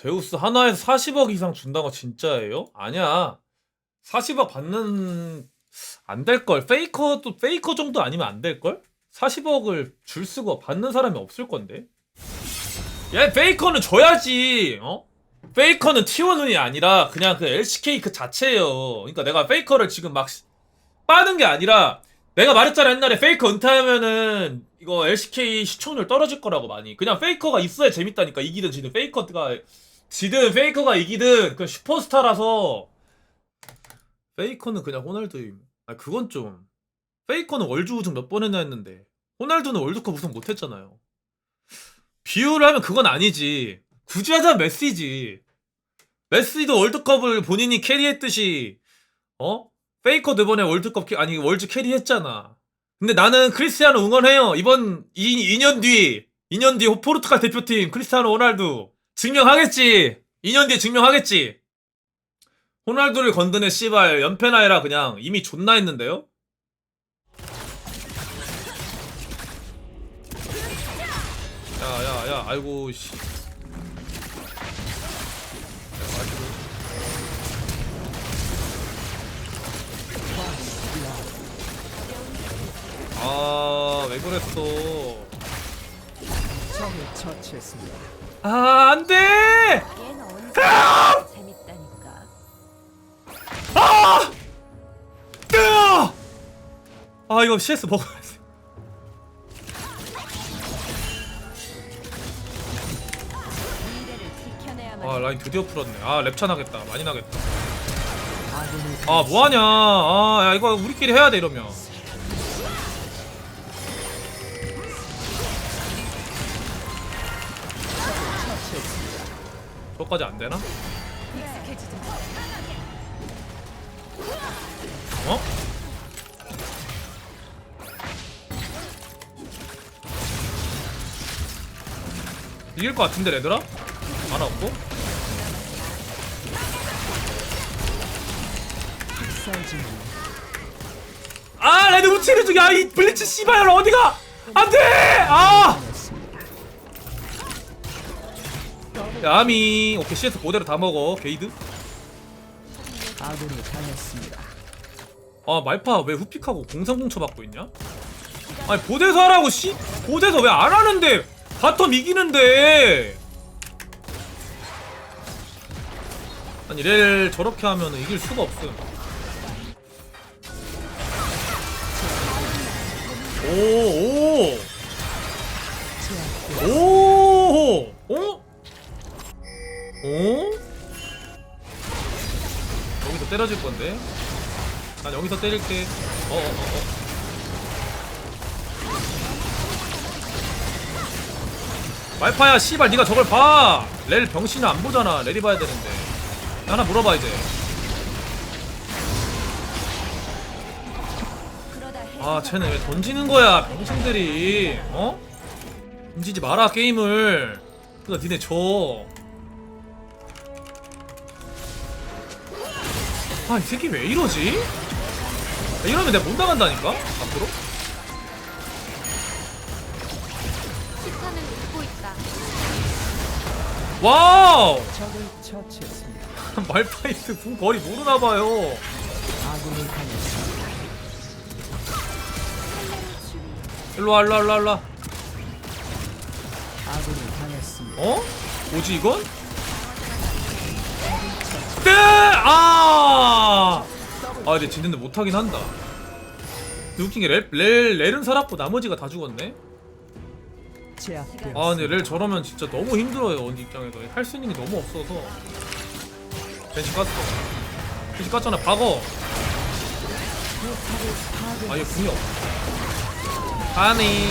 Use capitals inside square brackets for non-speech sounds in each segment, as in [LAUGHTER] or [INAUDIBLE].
제우스 하나에서 40억 이상 준다고 진짜예요? 아니야. 40억 받는 안 될 걸. 페이커도 페이커 정도 아니면 안 될 걸? 40억을 줄 수가 받는 사람이 없을 건데. 야, 페이커는 줘야지. 어? 페이커는 T1운이 아니라 그냥 그 LCK 그 자체예요. 그러니까 내가 페이커를 지금 막 시- 빠는 게 아니라 내가 말했잖아 옛날에 페이커 은퇴하면은 이거 LCK 시청률 떨어질 거라고 많이. 그냥 페이커가 있어야 재밌다니까 이기든 지든 페이커가 지든 페이커가 이기든 그 슈퍼스타라서 페이커는 그냥 호날두임. 아 그건 좀 페이커는 월드 우승 몇 번 했나 했는데 호날두는 월드컵 우승 못 했잖아요. 비유를 하면 그건 아니지. 굳이 하자면 메시지. 메시도 월드컵을 본인이 캐리했듯이 어? 페이커도 이번에 월드컵 캐, 아니 월드 캐리했잖아. 근데 나는 크리스티아노 응원해요. 이번 2, 2년 뒤 2년 뒤 포르투갈 대표팀 크리스티아노 호날두 증명하겠지. 2년 뒤에 증명하겠지. 호날두를 건드네 씨발 연패나 해라 그냥 이미 존나 했는데요. 야야야 아이고 씨. 야, 아이고. 아, 왜 그랬어? 적을 처치했습니다. 아, 안 돼! 언제 재밌다니까. 아! 뜨아! 아, 이거 CS 지켜내야만. 아, 라인 드디어 풀었네. 아, 랩차 나겠다. 많이 나겠다. 아, 뭐하냐. 아, 야, 이거 우리끼리 해야 돼, 이러면. 저까지 안 되나? 어? 이길 것 같은데, 레드라? 하나 없고? 아, 레드 우치를 죽여! 아, 이 블리츠 씨발, 어디가! 안 돼! 아! 야미 오케이 CS 그대로 다 먹어 게이드 아군이 당했습니다. 아 말파 왜 후픽하고 공상공 쳐받고 있냐 아니 보대서 하라고 씨 보대서 왜 안 하는데 바텀 이기는데 아니 렐 저렇게 하면 이길 수가 없음 오오 제압되었습니다. 오! 어? 어? 여기서 때려질 건데? 난 여기서 때릴게. 어, 어, 어, 어. 말파야, 씨발, 네가 저걸 봐! 렐 병신을 안 보잖아. 렐이 봐야 되는데. 하나 물어봐, 이제. 그러다 해. 아, 쟤는 왜 던지는 거야, 병신들이. 어? 던지지 마라, 게임을. 그니까 니네 져. 아, 이 새끼 왜 이러지? 이러면 내가 못 나간다니까? 앞으로? 있다. 와우! 적을 처치했습니다. [LAUGHS] 말파이트 궁 거리 모르나봐요. 아군이 당했습니다. 일로와, 일로와, 일로와, 일로와. 아군이 당했습니다. 어? 뭐지, 이건? 아! 아, 근데 진는데 못하긴 한다. 근데 웃긴 게 렐, 렐, 렐은 살았고 나머지가 다 죽었네? 아, 근데 렐 저러면 진짜 너무 힘들어요, 언니 입장에서. 할 수 있는 게 너무 없어서. 벤치 깠어. 벤치 깠잖아, 박어. 아, 얘 궁이 없어. 아니.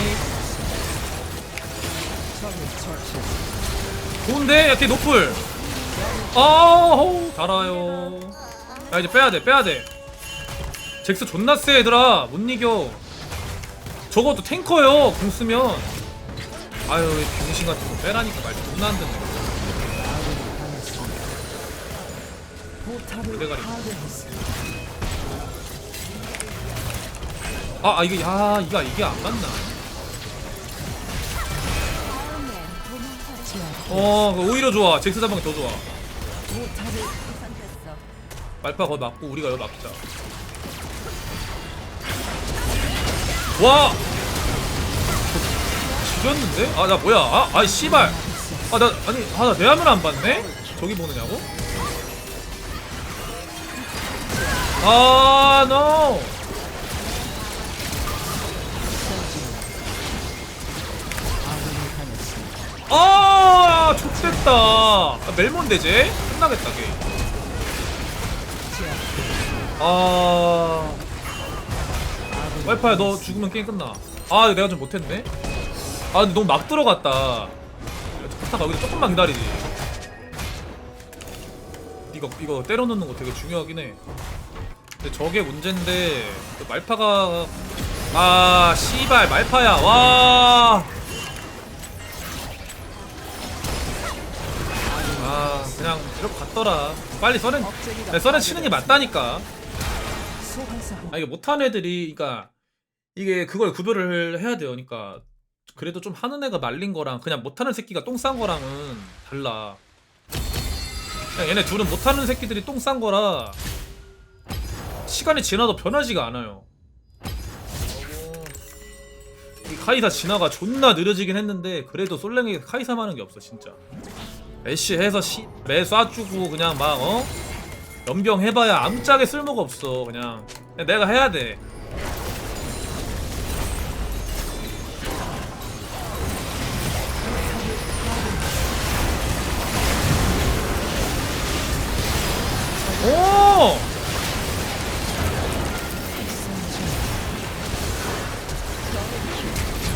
좋은데? 야, 걔 노플. 아우, 달아요. 야, 이제 빼야돼, 빼야돼. 잭스 존나 세, 얘들아. 못 이겨. 저것도 탱커요, 궁 쓰면. 아유, 이 병신 같은 거 빼라니까 말 존나 안 듣네. 아군이 당했습니다. 포탑을 대가리. 파괴했습니다. 아, 아, 이게, 야, 이거, 이게 안 맞나. 어 오히려 좋아 잭스 사방이 더 좋아. 말파 거기 맞고 우리가 여기 막자 와 지렸는데? 아 나 뭐야 아 아이 씨발 아 나 아니 아나내 화면 안 봤네? 저기 보느냐고? 아 노! 아 당했습니다. 아 멜몬데 쟤? 끝나겠다 게임. 아. 와이파야 너 죽으면 게임 끝나. 아 내가 좀 못했네. 아 근데 너무 막 들어갔다. 타가 여기서 조금만 기다리지. 이거 이거 때려놓는 거 되게 중요하긴 해. 근데 저게 문제인데 그 말파가 아 씨발 말파야. 와 그냥 이렇게 갔더라. 빨리 써렌, 네, 써렌 치는 게 맞다니까. 아 이게 못하는 애들이 그러니까 이게 그걸 구별을 해야 돼요. 그러니까 그래도 좀 하는 애가 말린 거랑 그냥 못하는 새끼가 똥 싼 거랑은 달라. 그냥 얘네 둘은 못하는 새끼들이 똥 싼 거라 시간이 지나도 변하지가 않아요. 이 카이사 진화가 존나 느려지긴 했는데 그래도 솔랭에게 카이사만한 게 없어 진짜. 애쉬 해서 시, 매 쏴주고 그냥 막 어? 연병 해봐야 아무짝에 쓸모가 없어 그냥 그냥 내가 해야 돼 오!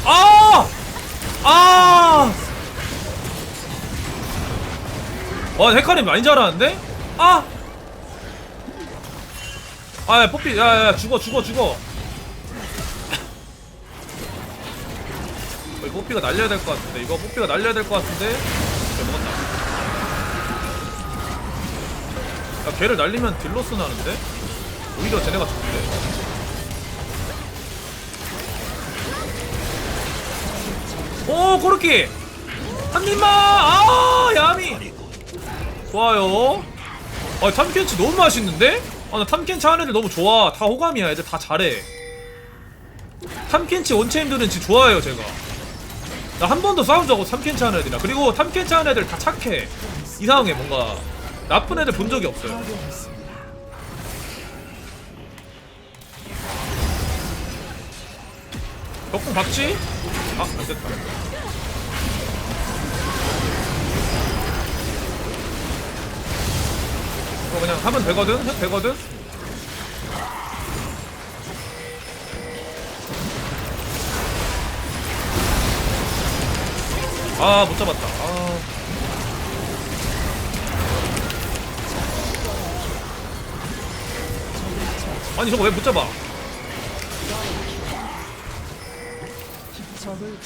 아! 아! 와, 헤카림 많이 잘하는데? 아! 아, 야, 뽀삐, 야, 야, 죽어, 죽어, 죽어. 어, 이거 뽀삐가 날려야 될 것 같은데. 이거 뽀삐가 날려야 될 것 같은데. 그래, 먹었다. 야, 걔를 날리면 딜로스 나는데? 오히려 쟤네가 좋은데. 오, 코르키! 한 입만! 아! 좋아요. 아, 탐켄치 너무 맛있는데? 아, 나 탐켄치 하는 애들 너무 좋아. 다 호감이야. 애들 다 잘해. 탐켄치 원체임들은 진짜 좋아해요, 제가. 나 한 번도 싸운 적 없어, 탐켄치 하는 애들이랑. 그리고 탐켄치 하는 애들 다 착해. 이상하게 뭔가 나쁜 애들 본 적이 없어요. 벽공 박지? 아, 안 됐다. 그냥 하면 되거든? 해도 되거든? 아, 못 잡았다. 아. 아니, 저거 왜 못 잡아? 적을.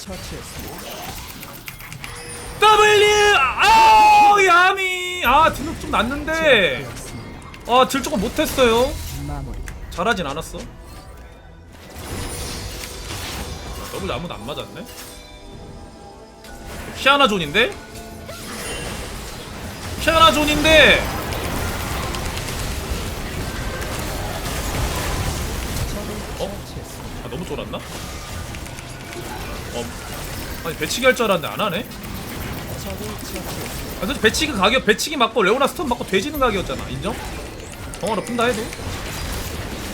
W! 아, 야미! 아, 딜록 좀 났는데. 아, 딜 조금 못했어요. 잘하진 않았어. 더블 아무도 안 맞았네. 피아나 존인데? 피아나 존인데! 어? 아, 너무 쫄았나? 어. 아니, 배치기 할 줄 알았는데 안 하네? 아, 솔직히 배치기 가격, 배치기 맞고 레오나 스톤 맞고 돼지는 가격이었잖아. 인정? 정화로 푼다 해도.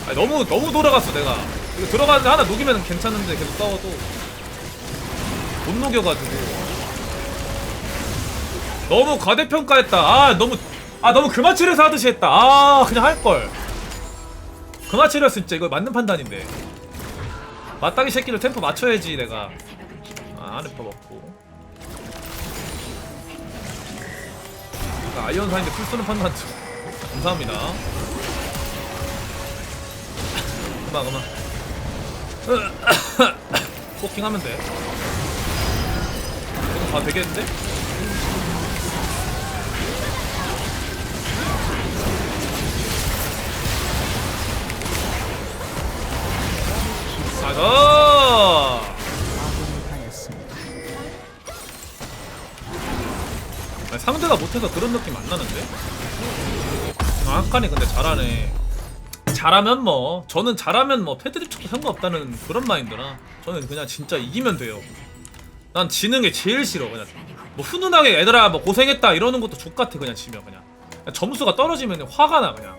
아니, 너무, 너무 돌아갔어, 내가. 이거 들어가는데 하나 녹이면 괜찮은데 계속 싸워도. 못 녹여가지고. 너무 과대평가했다. 아, 너무, 아, 너무 그마치에서 하듯이 했다. 아, 그냥 할걸. 그마치에서 진짜 이거 맞는 판단인데. 맞다기 새끼를 템포 맞춰야지, 내가. 아, 안에 퍼먹고. 자, 아이언 사인데 풀 쓰는 판단 감사합니다 그만 그만 [COUGHS] 포킹하면 돼다 되겠는데? 아니, 상대가 못해서 그런 느낌 안 나는데? 아, 한칸이 근데 잘하네. 잘하면 뭐 저는 잘하면 뭐 패드립 쳐도 상관없다는 그런 마인드라 저는 그냥 진짜 이기면 돼요. 난 지는 게 제일 싫어 그냥. 뭐 훈훈하게 얘들아 뭐 고생했다 이러는 것도 족같아 그냥 지면 그냥. 그냥 점수가 떨어지면 화가 나 그냥.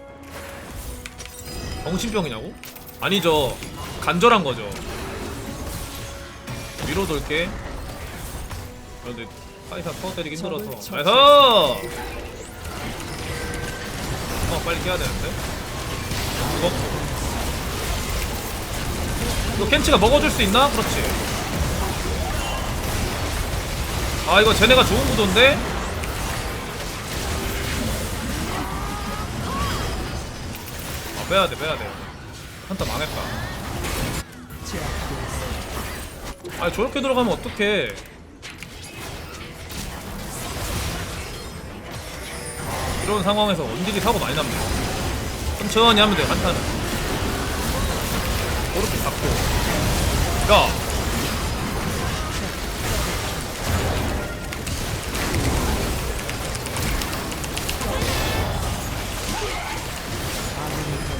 정신병이냐고? 아니죠. 간절한 거죠. 위로 돌게. 그런데 파이사 때리기 힘들어서. 나이스 어 빨리 깨야 되는데 먹고 이거 켄치가 먹어줄 수 있나? 그렇지 아 이거 쟤네가 좋은 구도인데? 아 빼야돼 빼야돼 한타 망했다. 아 저렇게 들어가면 어떡해 이런 상황에서 원딜이 사고 많이 납니다 천천히 하면 돼요 한타는 그렇게 잡고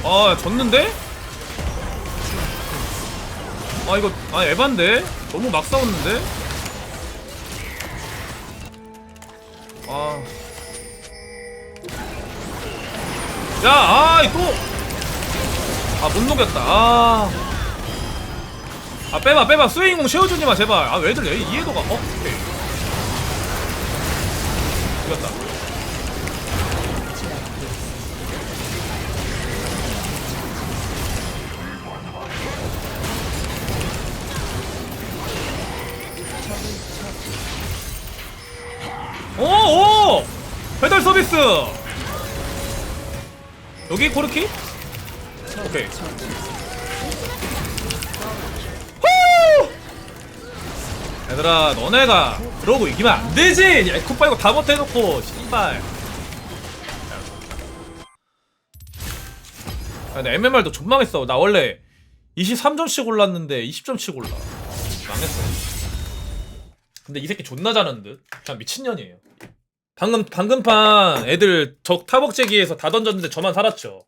야아 졌는데? 아 이거 아 에반데? 너무 막 싸웠는데? 야, 아이 또. 아, 못 녹였다. 아. 아, 빼봐, 빼봐. 스웨잉공 쉐어주지 마, 제발. 아, 왜들 왜 이해도가. 어, 오케이. 여기 코르키? 오케이. 후! 얘들아, 너네가 그러고 이기면 안 되지! 에코 빨고 다 못해놓고, 씨발. 야, 나 MMR도 존망했어. 나 원래 23점씩 올랐는데 20점씩 올라. 망했어. 근데 이 새끼 존나 잘하는 듯. 그냥 미친년이에요. 방금 방금 판 애들 적 타벅제기에서 다 던졌는데 저만 살았죠.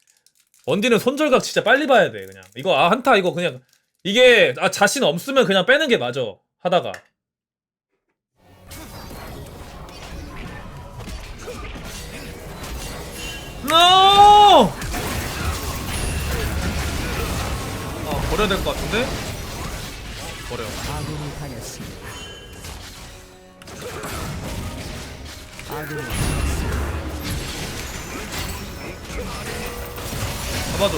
원디는 손절각 진짜 빨리 봐야 돼 그냥. 이거 아 한타 이거 그냥 이게 아 자신 없으면 그냥 빼는 게 맞아. 하다가. NO! 아 버려야 될 것 같은데? 버려. 아군이 당했습니다. 잡아줘.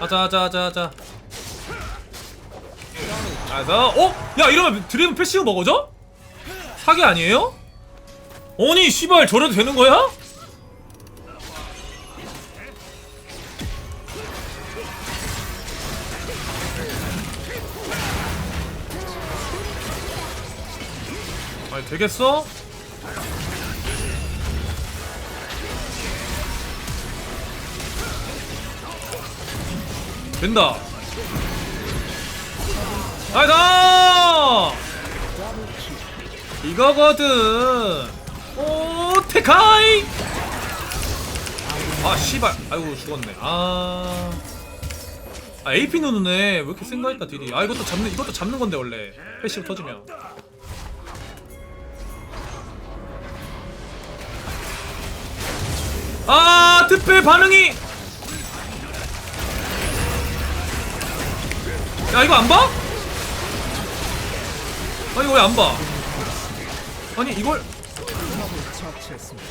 하자 하자 하자 하자 알았어 어? 야 이러면 드래곤 패시브 먹어져? 사기 아니에요? 아니 씨발 저래도 되는 거야? 아니 되겠어? 된다. 나이스! 이거거든. 오, 테카이! 아, 씨발. 아이고, 죽었네. 아. 아, AP 누누네. 왜 이렇게 센거 했다, 딜이. 아, 이것도 잡는, 이것도 잡는 건데, 원래. 패시브 터지면. 아, 특배 반응이! 야 이거 안 봐? 아니 왜 안 봐? 아니 이걸 처치했습니다.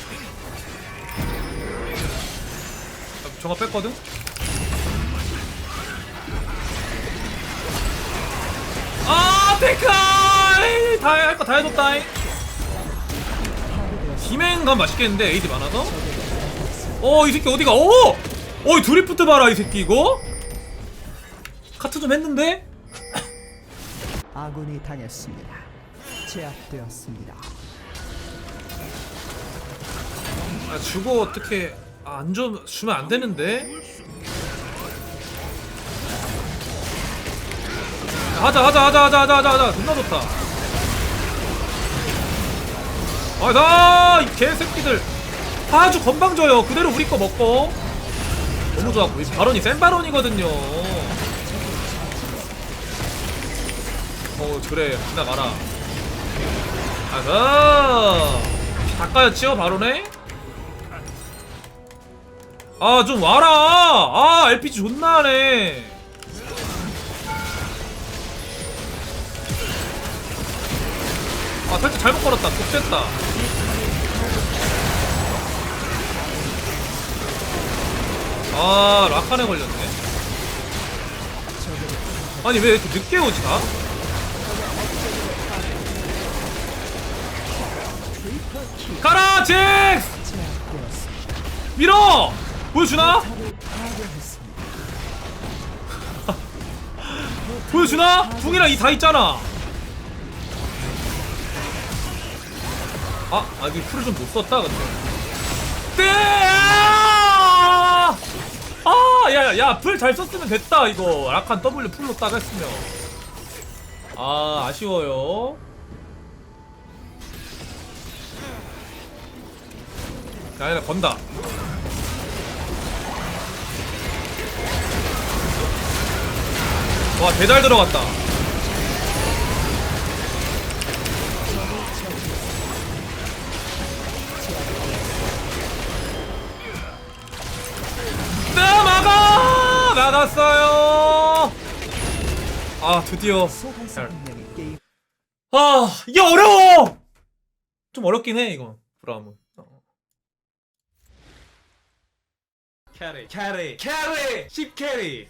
정화 뺐거든? 아 데카이 다할 거 다 해줬다잉 디맨감 맛있겠는데 에이드 많아서 어이 새끼 어디가 어! 어이 드리프트 봐라 이 새끼 이거 카트 좀 했는데? 아군이 당했습니다. 제압되었습니다. 아 주고 어떻게 아, 안 주, 주면 안 되는데? 하자 하자 하자 하자 하자 하자 하자 존나 좋다 아나 이 개새끼들 아주 건방져요. 그대로 우리 거 먹고. 너무 좋았고 이 바론이 센 바론이거든요. 어 그래. 지나가라. 아가 닦아였지요 바론에? 아 좀 와라! 아 LPG 존나 하네. 아 살짝 잘못 걸었다. 독됐다 아 라칸에 걸렸네 아니 왜 이렇게 늦게 오지 나? 가라 잭스. 밀어 보여주나? [LAUGHS] 보여주나? 궁이랑 이 다 있잖아 아 아니 풀을 좀 못 썼다 근데 네! 아! 아, 야, 야, 풀잘 썼으면 됐다, 이거. 라칸 W 풀로 딱 했으면. 아, 아쉬워요. 야, 얘네 건다. 와, 대잘 들어갔다. 막았어요! 아, 드디어. 아, 이게 어려워! 좀 어렵긴 해, 이건. 브라움은. 어. 캐리, 캐리, 캐리! 10 캐리!